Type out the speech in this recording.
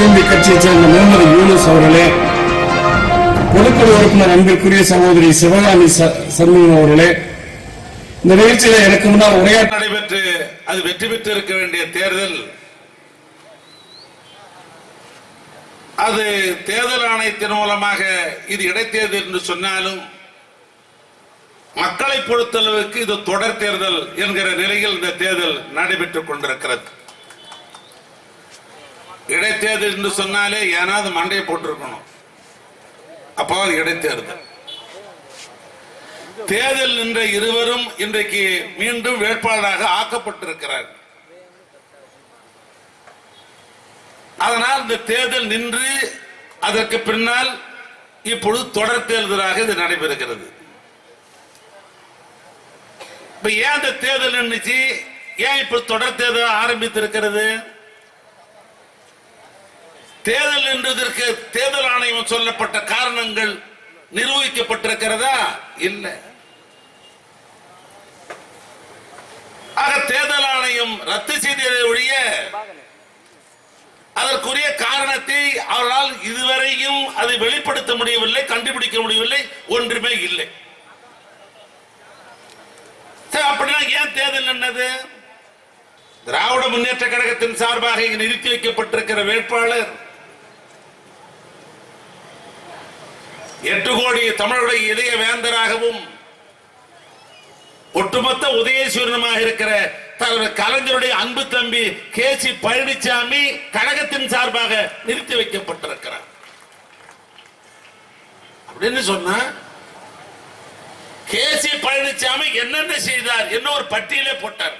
கட்சியைச் சேர்ந்த முகமது யூனுஸ் அவர்களே பொதுக்குழு உறுப்பினர் அன்பிற்குரிய சகோதரி சிவகாமி சண்முகம் அவர்களே இந்த நிகழ்ச்சியில எனக்கு முன்னால் உரையாற்ற நடைபெற்று அது வெற்றி பெற்று இருக்க வேண்டிய தேர்தல். அது தேர்தல் ஆணையத்தின் மூலமாக இது இடைத்தேர்தல் என்று சொன்னாலும் மக்களை பொறுத்தளவுக்கு இது தொடர் தேர்தல் என்கிற நிலையில் இந்த தேர்தல் நடைபெற்றுக் கொண்டிருக்கிறது. இடைத்தேர்தல் என்று சொன்னாலே ஏனாவது மண்டையை போட்டிருக்கணும். அப்போ அது இடைத்தேர்தல். தேர்தல் நின்ற இருவரும் இன்றைக்கு மீண்டும் வேட்பாளராக ஆக்கப்பட்டிருக்கிறார். அதனால் இந்த தேர்தல் நின்று அதற்கு பின்னால் இப்பொழுது தொடர் தேர்தலாக இது நடைபெறுகிறது. இப்ப ஏன் இந்த தேர்தல் நின்றுச்சு? ஏன் இப்ப தொடர் தேர்தல் ஆரம்பித்திருக்கிறது? தேர்தல் என்றதற்கு தேர்தல் ஆணையம் சொல்லப்பட்ட காரணங்கள் நிரூபிக்கப்பட்டிருக்கிறதா? இல்லை. ஆக தேர்தல் ஆணையம் ரத்து செய்ததை ஒழிய அதற்குரிய காரணத்தை அவரால் இதுவரையும் அதை வெளிப்படுத்த முடியவில்லை கண்டுபிடிக்க முடியவில்லை ஒன்றுமே இல்லை. அப்படின்னா ஏன் தேர்தல் என்னது திராவிட முன்னேற்ற கழகத்தின் சார்பாக இங்கு நிறுத்தி வைக்கப்பட்டிருக்கிற வேட்பாளர் எட்டு கோடி தமிழருடைய இதய வேந்தராகவும் ஒட்டுமொத்த உதயசூரியனமாக இருக்கிற தலைவர் கலைஞருடைய அன்பு தம்பி கே சி பழனிசாமி கழகத்தின் சார்பாக நிறுத்தி வைக்கப்பட்டிருக்கிறார். அப்படின்னு சொன்னா கே சி பழனிசாமி என்னென்ன செய்தார்? என்ன ஒரு பட்டியலே போட்டார்.